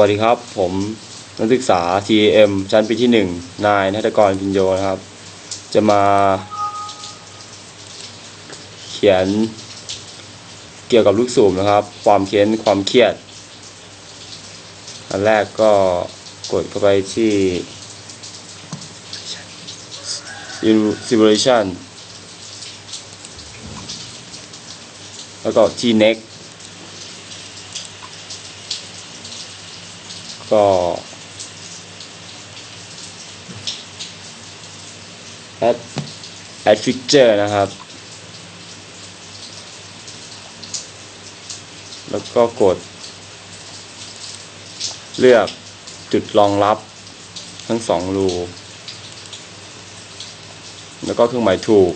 วัสดีครับ ผมนักศึกษา TM ชั้นปีที่หนึ่งนายนัทกรพินโยนะครับ จะมา เขียนเกี่ยวกับลูกสูบนะครับ ความเค้นความเครียด อันแรกก็กดเข้าไปที่ simulation แล้วก็ที่ next ก็ add add feature นะครับ แล้วก็กด เลือกจุดรองรับทั้งสองรู แล้วก็เครื่องหมายถูก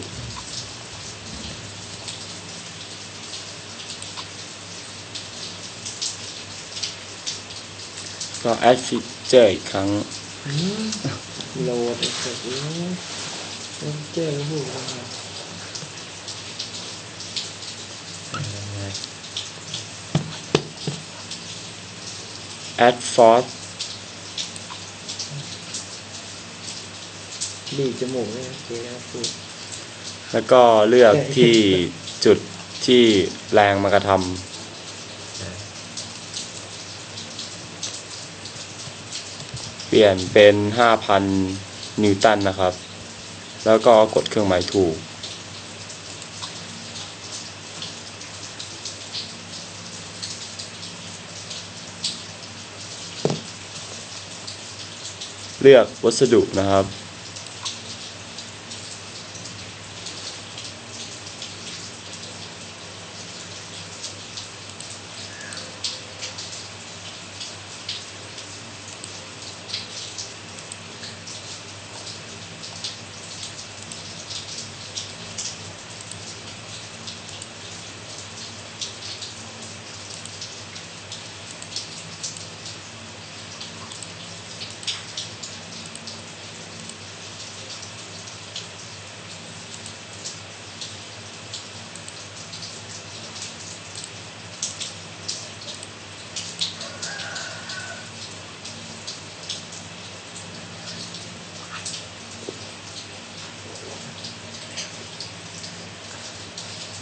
ก็ add feature อีกครั้งโหลดไอ้สัตว์เอ้ยเอ็นเจอร์หูว่า add force บีบจมูกเนี่ยเจ๊นะพูดแล้วก็เลือกที่จุดที่แรงมากระทำ ปลี่ยนเป็น 5,000 นิวตันนะครับ แล้วก็กดเครื่องหมายถูก เลือกวัสดุนะครับ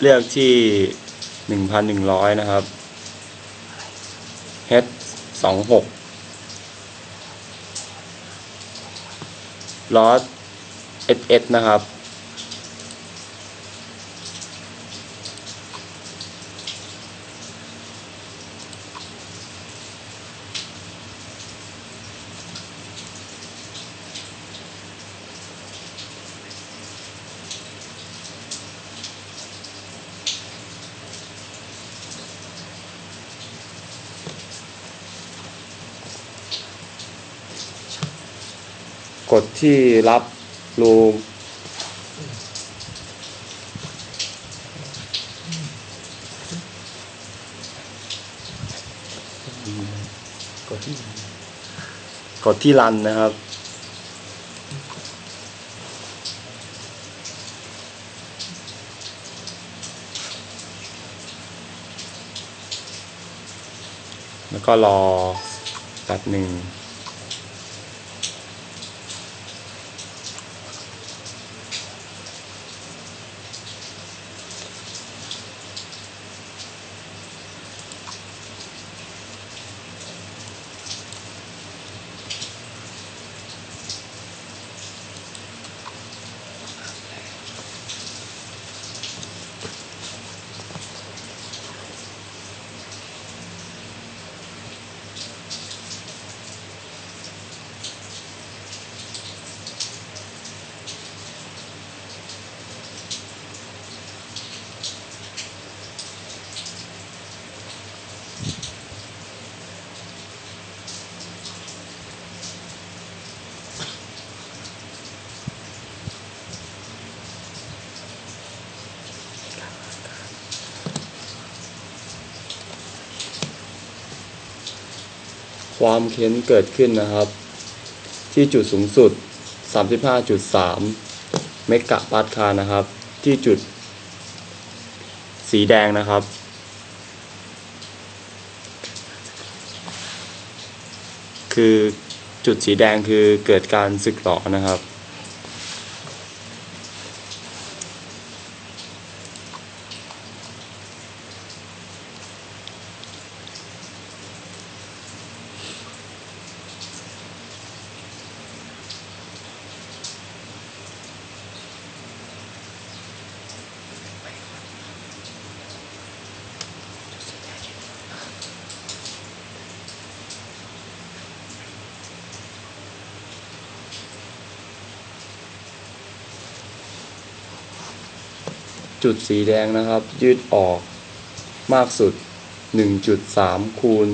เลือกที่หนึ่งพันหนึ่งร้อยนะครับ H สองหกลอส SS นะครับ กดที่รับรูมกดที่กดที่รันนะครับ แล้วก็รอแป๊บหนึ่ง ความเค้นเกิดขึ้นนะครับ ที่จุดสูงสุด 35.3 เมกะปาสคาลนะครับ ที่จุด สีแดงนะครับ คือจุดสีแดงคือเกิดการสึกหรอนะครับ จุดสีแดงนะครับ ยืดออกมากสุด 1.3 คูณ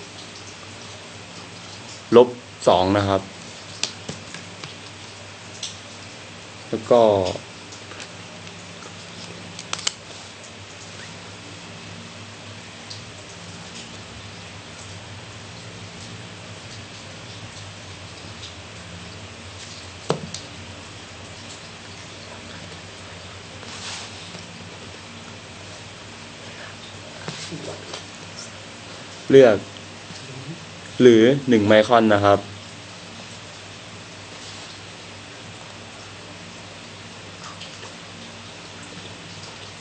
10 ลบ 2 นะครับ แล้วก็ เลือก หรือหนึ่งไมครอนนะครับ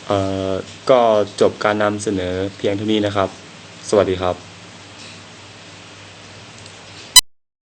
เอ่อ ก็จบการนำเสนอเพียงเท่านี้นะครับ สวัสดีครับ